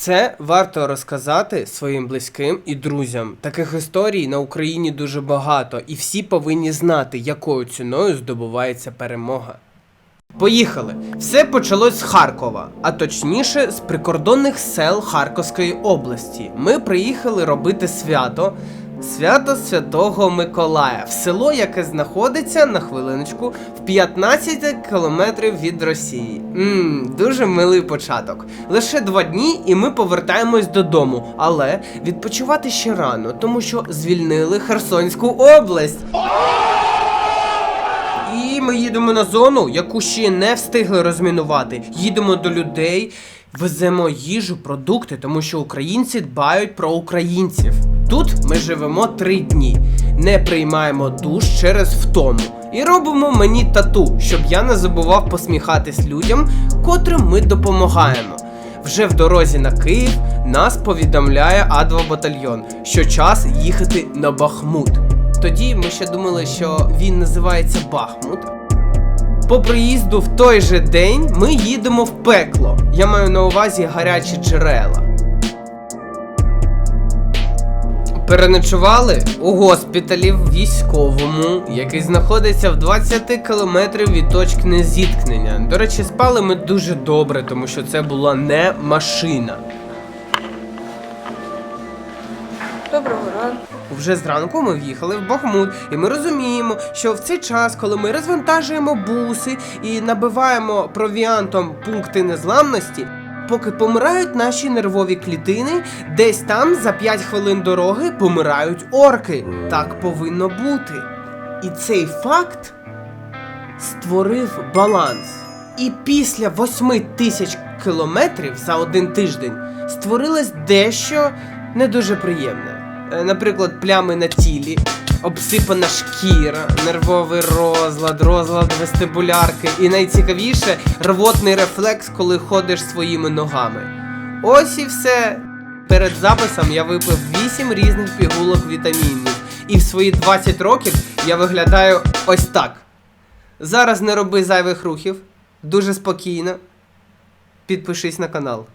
Це варто розказати своїм близьким і друзям. Таких історій на Україні дуже багато, і всі повинні знати, якою ціною здобувається перемога. Поїхали! Все почалось з Харкова, а точніше з прикордонних сел Харківської області. Ми приїхали робити свято. Свято Святого Миколая в село, яке знаходиться на хвилиночку в 15 кілометрів від Росії. Мм, дуже милий початок. Лише два дні, і ми повертаємось додому. Але відпочивати ще рано, тому що звільнили Херсонську область. І ми їдемо на зону, яку ще не встигли розмінувати. Їдемо до людей, веземо їжу, продукти, тому що українці дбають про українців. Тут ми живемо три дні, не приймаємо душ через втому. І робимо мені тату, щоб я не забував посміхатись людям, котрим ми допомагаємо. Вже в дорозі на Київ нас повідомляє А2 батальйон, що час їхати на Бахмут. Тоді ми ще думали, що він називається Бахмут. По приїзду в той же день ми їдемо в пекло. Я маю на увазі гарячі джерела. Переночували у госпіталі в військовому, який знаходиться в 20 кілометрів від точки незіткнення. До речі, спали ми дуже добре, тому що це була не машина. Доброго ранку. Вже зранку ми в'їхали в Бахмут, і ми розуміємо, що в цей час, коли ми розвантажуємо буси і набиваємо провіантом пункти незламності, поки помирають наші нервові клітини, десь там за 5 хвилин дороги помирають орки. Так повинно бути. І цей факт створив баланс. І після 8 тисяч кілометрів за один тиждень створилось дещо не дуже приємне. Е, Наприклад, плями на тілі, обсипана шкіра, нервовий розлад, розлад вестибулярки і найцікавіше рвотний рефлекс, коли ходиш своїми ногами. Ось і все. Перед записом я випив 8 різних пігулок вітамінів, і в свої 20 років я виглядаю ось так. Зараз не роби зайвих рухів, дуже спокійно. Підпишись на канал.